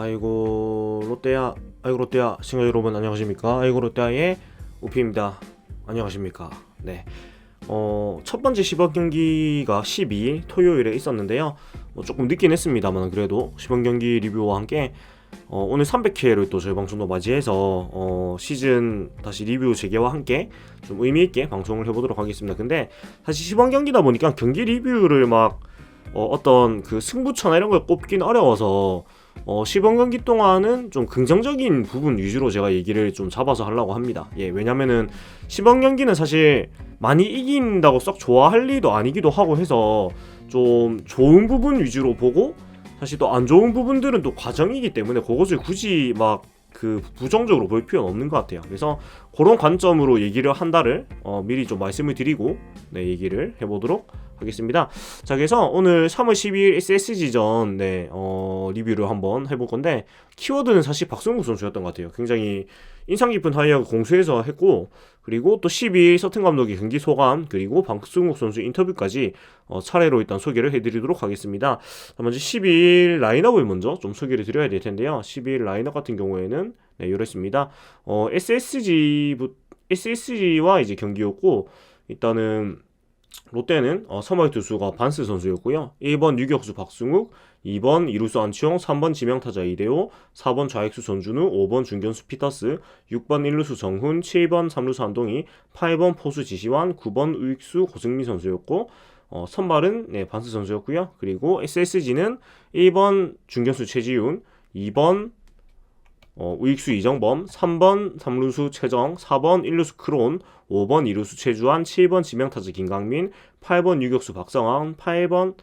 아이고 롯데야 아이고 롯데야. 시청자 여러분 안녕하십니까? 아이고 롯데야의 우피입니다. 안녕하십니까? 네 어 첫 번째 10억 경기가 12일 토요일에 있었는데요. 뭐 조금 늦긴 했습니다만 그래도 10억 경기 리뷰와 함께 어, 오늘 300회를 또 저희 방송도 맞이해서 어, 시즌 다시 리뷰 재개와 함께 좀 의미 있게 방송을 해보도록 하겠습니다. 근데 사실 시범 경기다 보니까 경기 리뷰를 막 어, 어떤 그 승부처나 이런 걸 꼽긴 어려워서 어, 시범 경기 동안은 좀 긍정적인 부분 위주로 제가 얘기를 좀 잡아서 하려고 합니다. 예, 왜냐면은 시범 경기는 사실 많이 이긴다고 썩 좋아할 리도 아니기도 하고 해서 좀 좋은 부분 위주로 보고 사실 또 안 좋은 부분들은 또 과정이기 때문에 그것을 굳이 막 그 부정적으로 볼 필요는 없는 것 같아요. 그래서 그런 관점으로 얘기를 한다를 어, 미리 좀 말씀을 드리고 네, 얘기를 해보도록 하겠습니다. 자, 그래서 오늘 3월 12일 SSG전 네, 어, 리뷰를 한번 해볼 건데 키워드는 사실 박성국 선수였던 것 같아요. 굉장히 인상 깊은 하이어가 공수해서 했고 그리고 또 12일 서튼 감독의 경기 소감 그리고 박승욱 선수 인터뷰까지 어, 차례로 일단 소개를 해드리도록 하겠습니다. 자, 먼저 12일 라인업을 먼저 좀 소개를 드려야 될 텐데요. 12일 라인업 같은 경우에는 네, 이렇습니다. 어, SSG SSG와 이제 경기였고 일단은 롯데는 어, 서머이 투수가 반스 선수였고요. 1번 유격수 박승욱, 2번 이루수 안치홍, 3번 지명타자 이대호, 4번 좌익수 전준우, 5번 중견수 피터스, 6번 1루수 정훈, 7번 3루수 한동희, 8번 포수 지시환, 9번 우익수 고승민 선수였고 어, 선발은 네, 반스 선수였고요. 그리고 SSG는 1번 중견수 최지훈, 2번 어, 우익수 이정범, 3번 3루수 최정, 4번 1루수 크론, 5번 2루수 최주환, 7번 지명타자 김강민, 8번 유격수 박성환, 8번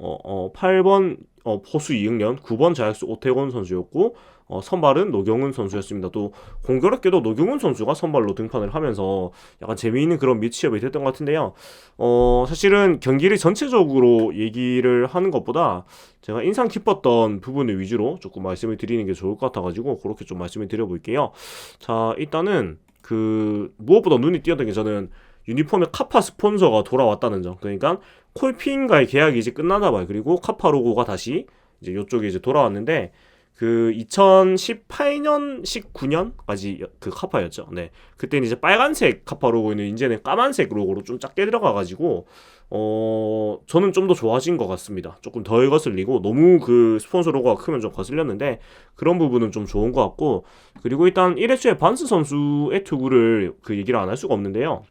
어, 어 8번 어, 포수 이응련, 9번 자약수 오태곤 선수였고 어, 선발은 노경훈 선수였습니다. 또 공교롭게도 노경훈 선수가 선발로 등판을 하면서 약간 재미있는 그런 미치업이 됐던 것 같은데요. 어, 사실은 경기를 전체적으로 얘기를 하는 것보다 제가 인상 깊었던 부분을 위주로 조금 말씀을 드리는 게 좋을 것 같아가지고 그렇게 좀 말씀을 드려볼게요. 자, 일단은 그 무엇보다 눈이 띄었던 게 저는 유니폼에 카파 스폰서가 돌아왔다는 점. 그러니까 콜핀과의 계약이 이제 끝나나 봐요. 그리고 카파 로고가 다시 이제 이쪽에 이제 돌아왔는데 그 2018년 19년까지 그 카파였죠. 네. 그때는 이제 빨간색 카파 로고는 이제는 까만색 로고로 좀 작게 들어가 가지고 어 저는 좀 더 좋아진 것 같습니다. 조금 덜 거슬리고 너무 그 스폰서 로고가 크면 좀 거슬렸는데 그런 부분은 좀 좋은 것 같고 그리고 일단 1회초에 반스 선수의 투구를 그 얘기를 안 할 수가 없는데요.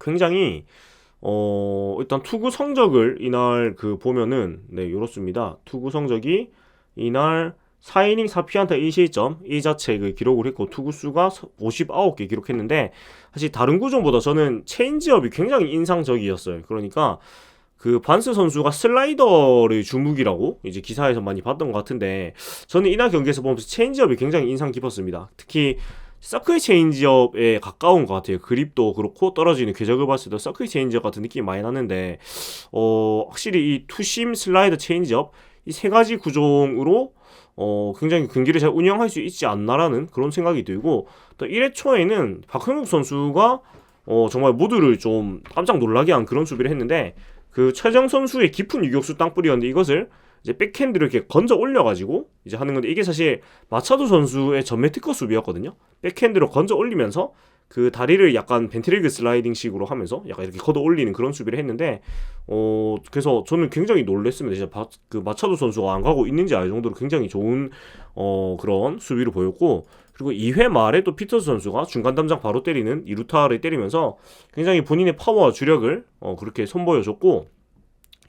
굉장히 어 일단 투구 성적을 이날 그 보면은 네 이렇습니다. 투구 성적이 이날 4이닝 4피안타 1실점 이 자체를 기록을 했고 투구수가 59개 기록했는데 사실 다른 구종보다 저는 체인지업이 굉장히 인상적이었어요. 그러니까 그 반스 선수가 슬라이더를 주무기라고 이제 기사에서 많이 봤던 것 같은데 저는 이날 경기에서 보면서 체인지업이 굉장히 인상 깊었습니다. 특히 서클 체인지업에 가까운 것 같아요. 그립도 그렇고 떨어지는 궤적을 봤을 때 서클 체인지업 같은 느낌이 많이 나는데 어 확실히 이 투심 슬라이더 체인지업 이 세 가지 구종으로 어, 굉장히 경기를 잘 운영할 수 있지 않나라는 그런 생각이 들고 또 1회 초에는 박형욱 선수가 어, 정말 모두를 좀 깜짝 놀라게 한 그런 수비를 했는데 그 최정 선수의 깊은 유격수 땅볼이었는데 이것을 이제 백핸드를 이렇게 건져 올려가지고 이제 하는 건데 이게 사실 마차도 선수의 전매 특허 수비였거든요. 백핸드로 건져 올리면서 그 다리를 약간 벤트리그 슬라이딩식으로 하면서 약간 이렇게 걷어 올리는 그런 수비를 했는데 어 그래서 저는 굉장히 놀랬습니다. 진짜 바, 그 마차도 선수가 안 가고 있는지 알 정도로 굉장히 좋은 어 그런 수비를 보였고 그리고 2회 말에 또 피터스 선수가 중간 담장 바로 때리는 이루타를 때리면서 굉장히 본인의 파워와 주력을 어 그렇게 선보여줬고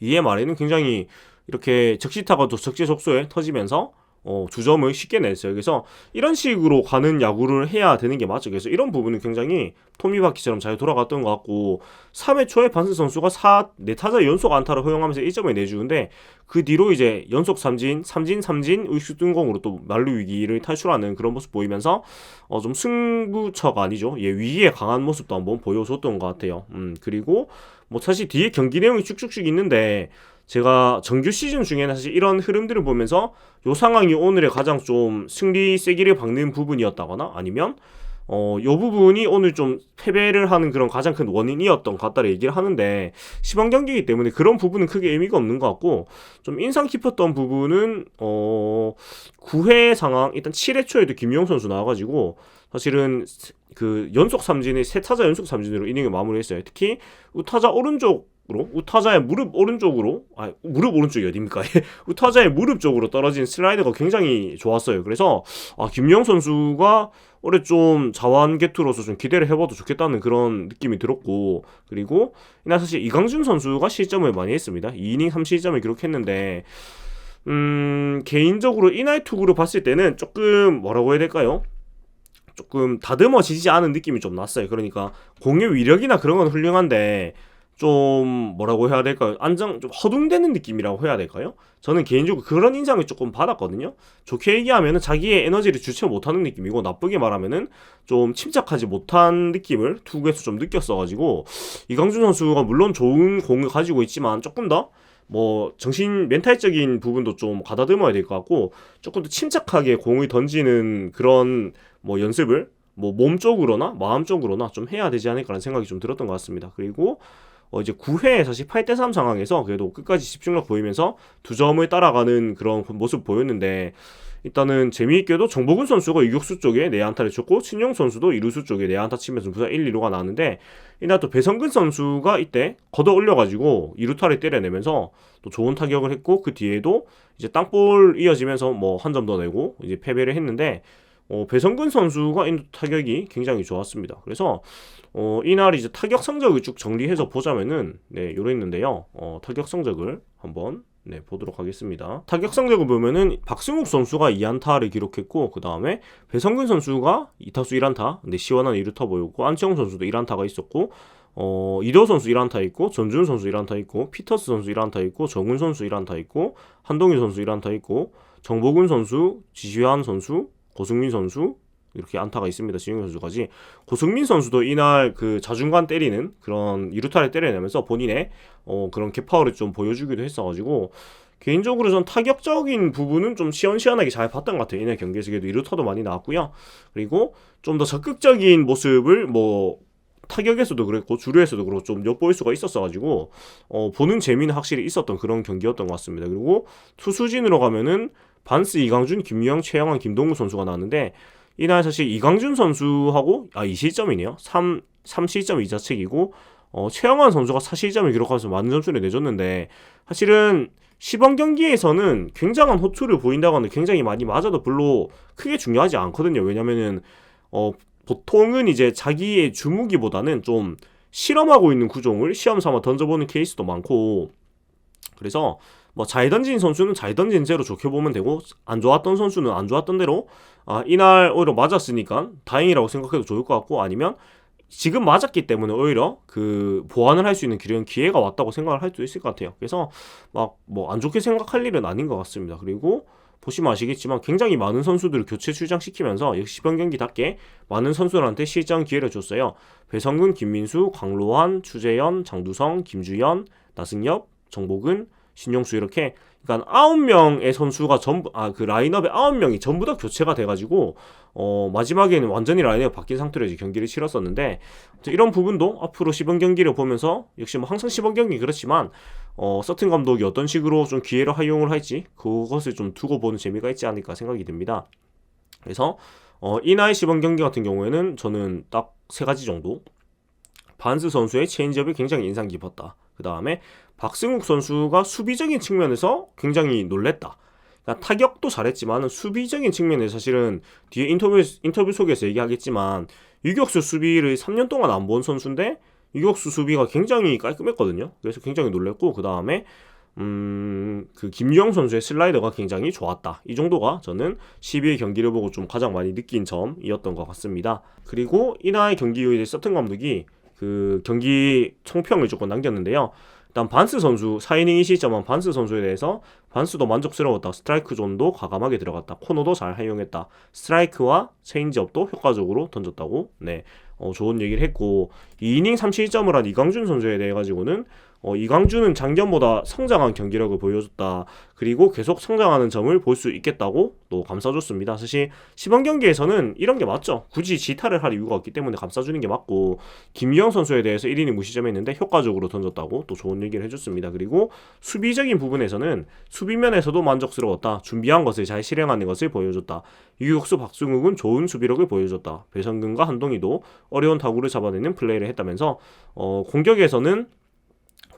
2회 말에는 굉장히 이렇게 적시타가 또 적재적소에 터지면서 어, 주점을 쉽게 냈어요. 그래서 이런 식으로 가는 야구를 해야 되는 게 맞죠. 그래서 이런 부분은 굉장히 토미바퀴처럼 잘 돌아갔던 것 같고 3회 초에 반스 선수가 4, 4타자 연속 안타를 허용하면서 1점을 내주는데 그 뒤로 이제 연속 삼진, 삼진, 삼진, 의수등공으로 또 만루 위기를 탈출하는 그런 모습 보이면서 어, 좀 승부처가 아니죠. 예, 위기에 강한 모습도 한번 보여줬던 것 같아요. 음, 그리고 뭐 사실 뒤에 경기 내용이 쭉쭉쭉 있는데 제가 정규 시즌 중에는 사실 이런 흐름들을 보면서 요 상황이 오늘의 가장 좀 승리 세기를 박는 부분이었다거나 아니면 어, 요 부분이 오늘 좀 패배를 하는 그런 가장 큰 원인이었던 것 같다를 얘기를 하는데 시범 경기이기 때문에 그런 부분은 크게 의미가 없는 것 같고 좀 인상 깊었던 부분은 어 9회 상황 일단 7회 초에도 김용 선수 나와가지고 사실은 그 연속 삼진이 세 타자 연속 삼진으로 이닝을 마무리했어요. 특히 우타자 오른쪽 으 로 우타자의 무릎 오른쪽으로 아 무릎 오른쪽이 어딥니까? 우타자의 무릎 쪽으로 떨어진 슬라이더가 굉장히 좋았어요. 그래서 아 김영 선수가 올해 좀 자완 개투로서 좀 기대를 해봐도 좋겠다는 그런 느낌이 들었고 그리고 이날 사실 이강준 선수가 실점을 많이 했습니다. 2이닝 3실점을 기록했는데 음 개인적으로 이날 투구로 봤을 때는 조금 뭐라고 해야 될까요? 조금 다듬어지지 않은 느낌이 좀 났어요. 그러니까 공의 위력이나 그런 건 훌륭한데 좀 뭐라고 해야 될까요? 안정 좀 허둥대는 느낌이라고 해야 될까요? 저는 개인적으로 그런 인상을 조금 받았거든요. 좋게 얘기하면은 자기의 에너지를 주체 못하는 느낌이고 나쁘게 말하면은 좀 침착하지 못한 느낌을 투구에서 좀 느꼈어가지고 이강준 선수가 물론 좋은 공을 가지고 있지만 조금 더 뭐 정신 멘탈적인 부분도 좀 가다듬어야 될 것 같고 조금 더 침착하게 공을 던지는 그런 뭐 연습을 뭐 몸 쪽으로나 마음 쪽으로나 좀 해야 되지 않을까라는 생각이 좀 들었던 것 같습니다. 그리고 어 이제 9회에 사실 8대 3 상황에서 그래도 끝까지 집중력 보이면서 두 점을 따라가는 그런 모습 보였는데 일단은 재미있게도 정복은 선수가 유격수 쪽에 내안타를 쳤고 신용 선수도 이루수 쪽에 내안타 치면서 부사 1, 2루가 나왔는데 이날 또 배성근 선수가 이때 걷어 올려가지고 이루타를 때려내면서 또 좋은 타격을 했고 그 뒤에도 이제 땅볼 이어지면서 뭐 한 점 더 내고 이제 패배를 했는데 어, 배성근 선수가 인 타격이 굉장히 좋았습니다. 그래서 어, 이날 이제 타격 성적을 쭉 정리해서 보자면은 네, 요래 있는데요. 어, 타격 성적을 한번 네, 보도록 하겠습니다. 타격 성적을 보면은 박승욱 선수가 2안타를 기록했고 그 다음에 배성근 선수가 2타수 1안타, 네, 시원한 2루타 보였고 안치홍 선수도 1안타가 있었고 어, 이도 선수 1안타 있고 전준 선수 1안타 있고 피터스 선수 1안타 있고 정훈 선수 1안타 있고 한동희 선수 1안타 있고 정복훈 선수, 지시환 선수, 고승민 선수 이렇게 안타가 있습니다. 지용 선수까지 고승민 선수도 이날 그 자중간 때리는 그런 이루타를 때려내면서 본인의 어 그런 개파워를 좀 보여주기도 했어가지고 개인적으로 전 타격적인 부분은 좀 시원시원하게 잘 봤던 것 같아요. 이날 경기에서 그래도 이루타도 많이 나왔고요. 그리고 좀 더 적극적인 모습을 뭐 타격에서도 그랬고 주류에서도 그렇고 좀 엿보일 수가 있었어가지고 어, 보는 재미는 확실히 있었던 그런 경기였던 것 같습니다. 그리고 투수진으로 가면은 반스 이강준, 김유영, 최영환, 김동우 선수가 나왔는데 이날 사실 이강준 선수하고 아 2실점이네요. 3 3실점 이자책이고 어, 최영환 선수가 4실점을 기록하면서 많은 점수를 내줬는데 사실은 시범 경기에서는 굉장한 호투를 보인다고 하는데 굉장히 많이 맞아도 별로 크게 중요하지 않거든요. 왜냐면은 어, 보통은 이제 자기의 주무기보다는 좀 실험하고 있는 구종을 시험 삼아 던져보는 케이스도 많고 그래서 뭐 잘 던진 선수는 잘 던진 대로 좋게 보면 되고 안 좋았던 선수는 안 좋았던 대로 아 이날 오히려 맞았으니까 다행이라고 생각해도 좋을 것 같고 아니면 지금 맞았기 때문에 오히려 그 보완을 할 수 있는 그런 기회가 왔다고 생각을 할수 있을 것 같아요. 그래서 막 뭐 안 좋게 생각할 일은 아닌 것 같습니다. 그리고 보시면 아시겠지만 굉장히 많은 선수들을 교체 출장시키면서 역시 변경기답게 많은 선수들한테 실전 기회를 줬어요. 배성근, 김민수, 강로환, 추재현, 장두성, 김주현, 나승엽, 정복은, 신용수 이렇게 그러니까 아홉 명의 선수가 전부 아 그 라인업의 아홉 명이 전부 다 교체가 돼가지고 어 마지막에는 완전히 라인업 바뀐 상태로 이제 경기를 치렀었는데 이런 부분도 앞으로 시범 경기를 보면서 역시 뭐 항상 시범 경기 그렇지만 어 서튼 감독이 어떤 식으로 좀 기회를 활용을 할지 그것을 좀 두고 보는 재미가 있지 않을까 생각이 듭니다. 그래서 어 이날 시범 경기 같은 경우에는 저는 딱 세 가지 정도 반스 선수의 체인지업이 굉장히 인상 깊었다. 그 다음에 박승욱 선수가 수비적인 측면에서 굉장히 놀랬다. 그러니까 타격도 잘했지만 수비적인 측면에 사실은 뒤에 인터뷰 인터뷰 속에서 얘기하겠지만 유격수 수비를 3년 동안 안 본 선수인데 유격수 수비가 굉장히 깔끔했거든요. 그래서 굉장히 놀랬고 그 다음에 음, 그 김유영 선수의 슬라이더가 굉장히 좋았다. 이 정도가 저는 12회 경기를 보고 좀 가장 많이 느낀 점이었던 것 같습니다. 그리고 이날 경기 이후에 서튼 감독이 그 경기 총평을 조금 남겼는데요. 일단 반스 선수 4이닝 2실점한 반스 선수에 대해서 반스도 만족스러웠다. 스트라이크 존도 과감하게 들어갔다. 코너도 잘 활용했다. 스트라이크와 체인지업도 효과적으로 던졌다고 네 어, 좋은 얘기를 했고 2이닝 3실점을 한 이강준 선수에 대해 가지고는 어, 이광주는 작년보다 성장한 경기력을 보여줬다. 그리고 계속 성장하는 점을 볼 수 있겠다고 또 감싸줬습니다. 사실 시범 경기에서는 이런 게 맞죠. 굳이 지타를 할 이유가 없기 때문에 감싸주는 게 맞고 김유영 선수에 대해서 1인이 무시점했는데 효과적으로 던졌다고 또 좋은 얘기를 해줬습니다. 그리고 수비적인 부분에서는 수비면에서도 만족스러웠다. 준비한 것을 잘 실행하는 것을 보여줬다. 유격수 박승욱은 좋은 수비력을 보여줬다. 배성근과 한동희도 어려운 타구를 잡아내는 플레이를 했다면서 어, 공격에서는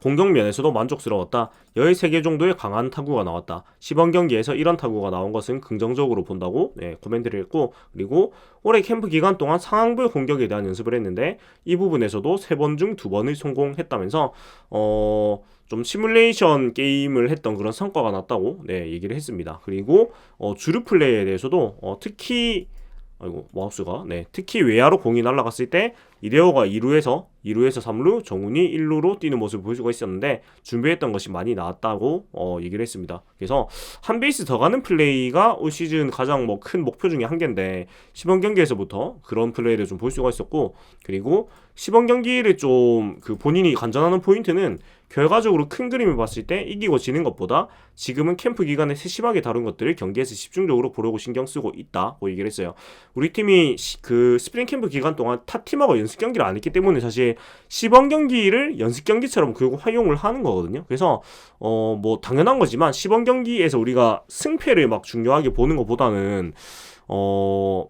공격 면에서도 만족스러웠다. 13개 정도의 강한 타구가 나왔다. 시범 경기에서 이런 타구가 나온 것은 긍정적으로 본다고 네, 코멘트를 했고 그리고 올해 캠프 기간 동안 상황별 공격에 대한 연습을 했는데 이 부분에서도 3번 중 2번을 성공했다면서 어... 좀 시뮬레이션 게임을 했던 그런 성과가 났다고 네, 얘기를 했습니다. 그리고 어, 주루 플레이에 대해서도 어, 특히 아이고 마우스가 네 특히 외야로 공이 날아갔을 때 이대호가 2루에서 2루에서 3루 정훈이 1루로 뛰는 모습을 보일 수가 있었는데 준비했던 것이 많이 나왔다고 어, 얘기를 했습니다. 그래서 한 베이스 더 가는 플레이가 올 시즌 가장 뭐 큰 목표 중에 한 개인데 시범 경기에서부터 그런 플레이를 좀 볼 수가 있었고 그리고 시범 경기를 좀 그 본인이 간전하는 포인트는 결과적으로 큰 그림을 봤을 때 이기고 지는 것보다 지금은 캠프 기간에 세심하게 다룬 것들을 경기에서 집중적으로 보려고 신경 쓰고 있다고 얘기를 했어요. 우리 팀이 시, 그 스프링 캠프 기간 동안 타 팀하고 연습 경기를 안 했기 때문에 사실 시범 경기를 연습 경기처럼 결국 활용을 하는 거거든요. 그래서 어 뭐 당연한 거지만 시범 경기에서 우리가 승패를 막 중요하게 보는 것보다는 어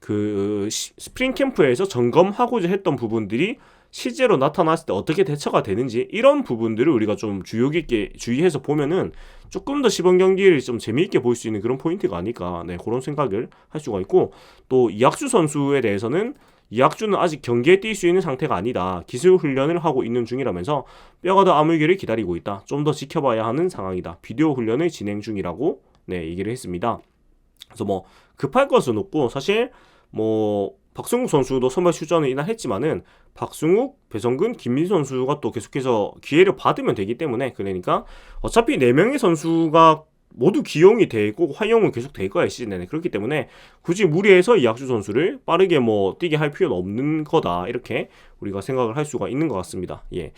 그 스프링 캠프에서 점검하고자 했던 부분들이 실제로 나타났을 때 어떻게 대처가 되는지 이런 부분들을 우리가 좀 주의 깊게 주의해서 보면은 조금 더 시범 경기를 좀 재미있게 볼 수 있는 그런 포인트가 아닐까 네 그런 생각을 할 수가 있고 또 이학주 선수에 대해서는 이학주는 아직 경기에 뛸 수 있는 상태가 아니다. 기술 훈련을 하고 있는 중이라면서 뼈가 더 아물기를 기다리고 있다. 좀 더 지켜봐야 하는 상황이다. 비디오 훈련을 진행 중이라고 네 얘기를 했습니다. 그래서 뭐 급할 것은 없고 사실 뭐 박승욱 선수도 선발 출전을 이날 했지만은 박승욱, 배성근, 김민 선수가 또 계속해서 기회를 받으면 되기 때문에 그러니까 어차피 네 명의 선수가 모두 기용이 되고 활용은 계속 될 거야 시즌 내내 그렇기 때문에 굳이 무리해서 이학주 선수를 빠르게 뭐 뛰게 할 필요는 없는 거다 이렇게 우리가 생각을 할 수가 있는 것 같습니다 예,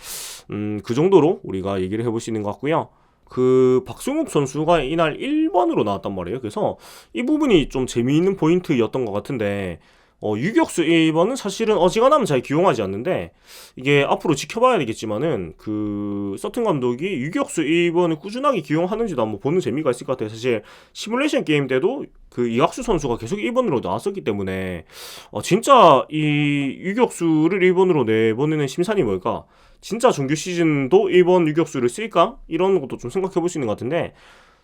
음그 정도로 우리가 얘기를 해볼 수 있는 것 같고요. 그 박승욱 선수가 이날 1번으로 나왔단 말이에요. 그래서 이 부분이 좀 재미있는 포인트였던 것 같은데 어, 유격수 1번은 사실은 어지간하면 잘 기용하지 않는데 이게 앞으로 지켜봐야 되겠지만은 그 서튼 감독이 유격수 1번을 꾸준하게 기용하는지도 한번 보는 재미가 있을 것 같아요. 사실 시뮬레이션 게임 때도 그 이학수 선수가 계속 1번으로 나왔었기 때문에 어, 진짜 이 유격수를 1번으로 내보내는 심산이 뭘까? 진짜 정규 시즌도 1번 유격수를 쓸까? 이런 것도 좀 생각해 볼 수 있는 것 같은데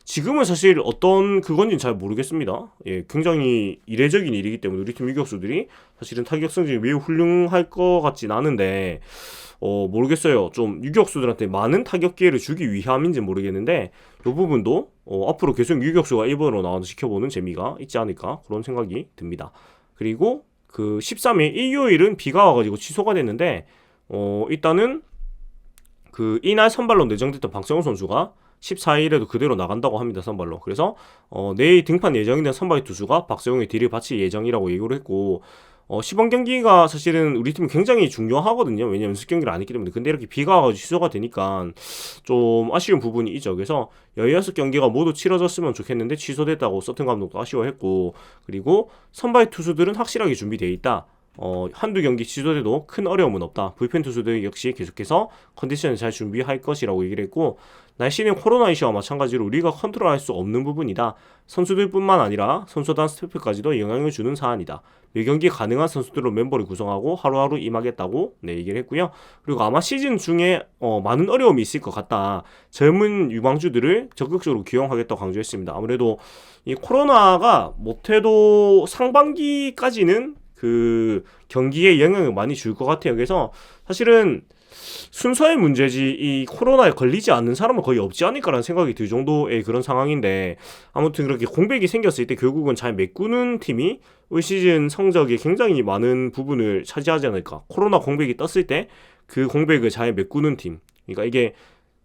지금은 사실 어떤 그건지는 잘 모르겠습니다. 예, 굉장히 이례적인 일이기 때문에 우리 팀 유격수들이 사실은 타격 성적이 매우 훌륭할 것 같진 않은데 어, 모르겠어요. 좀 유격수들한테 많은 타격 기회를 주기 위함인지 모르겠는데 이 부분도 어, 앞으로 계속 유격수가 1번으로 나와서 지켜보는 재미가 있지 않을까 그런 생각이 듭니다. 그리고 그 13일 일요일은 비가 와가지고 취소가 됐는데 어, 일단은 그 이날 선발로 내정됐던 박성훈 선수가 14일에도 그대로 나간다고 합니다 선발로 그래서 어, 내일 등판 예정된 선발 투수가 박세웅의 뒤를 바칠 예정이라고 얘기를 했고 어, 시범 경기가 사실은 우리 팀이 굉장히 중요하거든요. 왜냐면 연습 경기를 안 했기 때문에. 근데 이렇게 비가 와가지고 취소가 되니까 좀 아쉬운 부분이 있죠. 그래서 16경기가 모두 치러졌으면 좋겠는데 취소됐다고 서튼 감독도 아쉬워했고, 그리고 선발 투수들은 확실하게 준비되어 있다. 어, 한두 경기 취소돼도 큰 어려움은 없다. 불펜 투수들 역시 계속해서 컨디션을 잘 준비할 것이라고 얘기를 했고 날씨는 코로나 이슈와 마찬가지로 우리가 컨트롤할 수 없는 부분이다. 선수들뿐만 아니라 선수단 스태프까지도 영향을 주는 사안이다. 매경기 가능한 선수들로 멤버를 구성하고 하루하루 임하겠다고 네, 얘기를 했고요. 그리고 아마 시즌 중에 어, 많은 어려움이 있을 것 같다. 젊은 유망주들을 적극적으로 기용하겠다고 강조했습니다. 아무래도 이 코로나가 못해도 상반기까지는 그 경기에 영향을 많이 줄 것 같아요. 그래서 사실은 순서의 문제지 이 코로나에 걸리지 않는 사람은 거의 없지 않을까라는 생각이 들 정도의 그런 상황인데 아무튼 그렇게 공백이 생겼을 때 결국은 잘 메꾸는 팀이 올 시즌 성적에 굉장히 많은 부분을 차지하지 않을까. 코로나 공백이 떴을 때 그 공백을 잘 메꾸는 팀. 그러니까 이게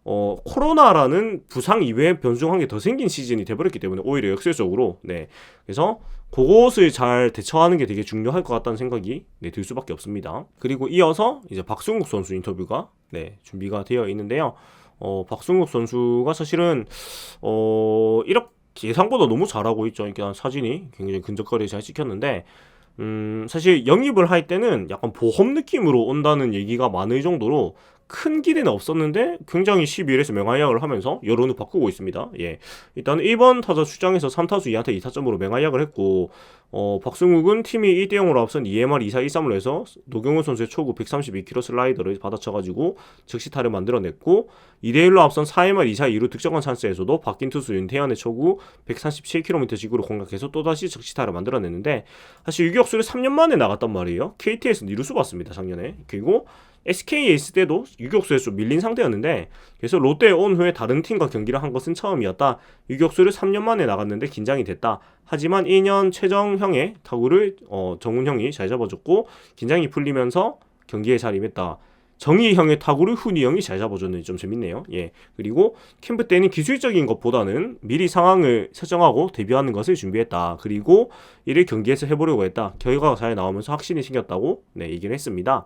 어, 코로나라는 부상 이외에 변수한 게 더 생긴 시즌이 돼버렸기 때문에 오히려 역설적으로 네. 그래서 그것을 잘 대처하는 게 되게 중요할 것 같다는 생각이 네, 들 수밖에 없습니다. 그리고 이어서 이제 박승욱 선수 인터뷰가 네, 준비가 되어 있는데요. 어, 박승욱 선수가 사실은 어, 이렇게 예상보다 너무 잘하고 있죠. 그러니까 사진이 굉장히 근접거리 잘 찍혔는데 음, 사실 영입을 할 때는 약간 보험 느낌으로 온다는 얘기가 많을 정도로 큰 기대는 없었는데 굉장히 11에서 맹활약을 하면서 여론을 바꾸고 있습니다. 예. 일단 1번 타자 출장에서 3타수 2안타 2타점으로 맹활약을 했고 어, 박승욱은 팀이 1대 0으로 앞선 EMR 2사 1-3을 해서 노경훈 선수의 초구 132km 슬라이더를 받아쳐가지고 적시타를 만들어냈고 2대 1로 앞선 4회말 2사 2루 득점한 찬스에서도 바뀐 투수 윤태현의 초구 137km 지구로 공략해서 또다시 적시타를 만들어냈는데 사실 유격수를 3년 만에 나갔단 말이에요. KT에서 이루수 봤습니다 작년에. 그리고 SK에 있을 때도 유격수에서 밀린 상태였는데 그래서 롯데에 온 후에 다른 팀과 경기를 한 것은 처음이었다. 유격수를 3년 만에 나갔는데 긴장이 됐다. 하지만 2년 최정형의 타구를 어, 정훈형이 잘 잡아줬고 긴장이 풀리면서 경기에 잘 임했다. 정희형의 타구를 훈이형이 잘 잡아줬는지 좀 재밌네요. 예. 그리고 캠프 때는 기술적인 것보다는 미리 상황을 설정하고 대비하는 것을 준비했다. 그리고 이를 경기에서 해보려고 했다. 결과가 잘 나오면서 확신이 생겼다고 네, 얘기를 했습니다.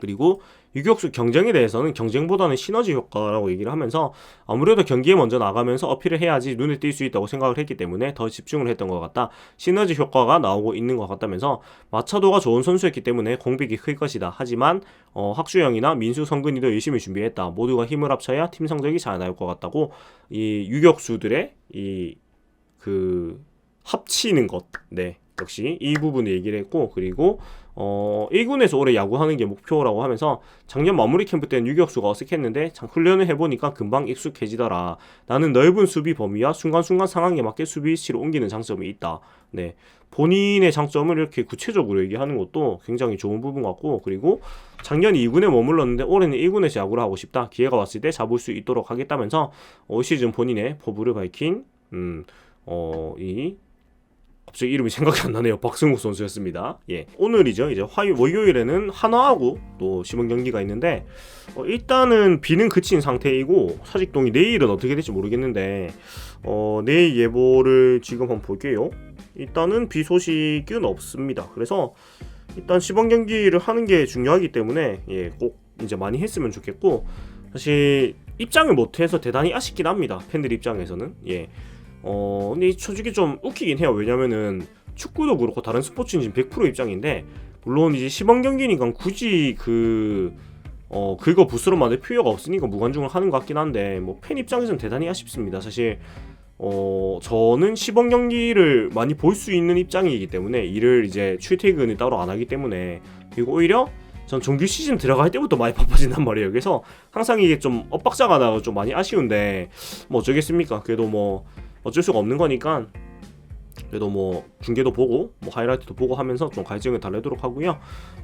그리고 유격수 경쟁에 대해서는 경쟁보다는 시너지 효과라고 얘기를 하면서 아무래도 경기에 먼저 나가면서 어필을 해야지 눈에 띌 수 있다고 생각을 했기 때문에 더 집중을 했던 것 같다. 시너지 효과가 나오고 있는 것 같다면서 마차도가 좋은 선수였기 때문에 공백이 클 것이다. 하지만 어, 학주영이나 민수 성근이도 열심히 준비했다. 모두가 힘을 합쳐야 팀 성적이 잘 나올 것 같다고 이 유격수들의 이 그 합치는 것, 네 역시 이 부분을 얘기를 했고 그리고 어 1군에서 올해 야구하는 게 목표라고 하면서 작년 마무리 캠프 때는 유격수가 어색했는데 참 훈련을 해보니까 금방 익숙해지더라. 나는 넓은 수비 범위와 순간순간 상황에 맞게 수비 위치로 옮기는 장점이 있다. 네. 본인의 장점을 이렇게 구체적으로 얘기하는 것도 굉장히 좋은 부분 같고 그리고 작년 2군에 머물렀는데 올해는 1군에서 야구를 하고 싶다. 기회가 왔을 때 잡을 수 있도록 하겠다면서 올 시즌 본인의 포부를 밝힌 음, 어, 이 갑자기 이름이 생각이 안 나네요. 박승욱 선수였습니다. 예. 오늘이죠. 이제 화요 월요일에는 한화하고 또 시범 경기가 있는데 어, 일단은 비는 그친 상태이고 사직동이 내일은 어떻게 될지 모르겠는데 어, 내일 예보를 지금 한번 볼게요. 일단은 비 소식은 없습니다. 그래서 일단 시범 경기를 하는 게 중요하기 때문에 예, 꼭 이제 많이 했으면 좋겠고 사실 입장을 못 해서 대단히 아쉽긴 합니다. 팬들 입장에서는 예. 어 근데 솔직히 좀 웃기긴 해요. 왜냐면은 축구도 그렇고 다른 스포츠는 지금 100% 입장인데 물론 이제 시범 경기니까 굳이 그 어, 긁어 부스로 만들 필요가 없으니까 무관중을 하는 것 같긴 한데 뭐 팬 입장에서는 대단히 아쉽습니다. 사실 어, 저는 시범 경기를 많이 볼 수 있는 입장이기 때문에 이를 이제 출퇴근을 따로 안 하기 때문에 그리고 오히려 전 정규 시즌 들어갈 때부터 많이 바빠진단 말이에요. 그래서 항상 이게 좀 엇박자가 나고 좀 많이 아쉬운데 뭐 어쩌겠습니까? 그래도 뭐 어쩔 수가 없는 거니까 그래도 뭐 중계도 보고 뭐 하이라이트도 보고 하면서 좀 갈증을 달래도록 하고요.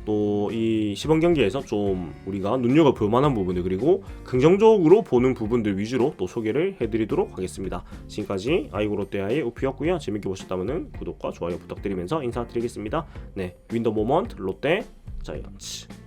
또 이 시범 경기에서 좀 우리가 눈여겨 볼 만한 부분들 그리고 긍정적으로 보는 부분들 위주로 또 소개를 해드리도록 하겠습니다. 지금까지 아이고 롯데아의 우피였고요. 재밌게 보셨다면 구독과 좋아요 부탁드리면서 인사드리겠습니다. 네, 윈더 모먼트 롯데 자이언츠.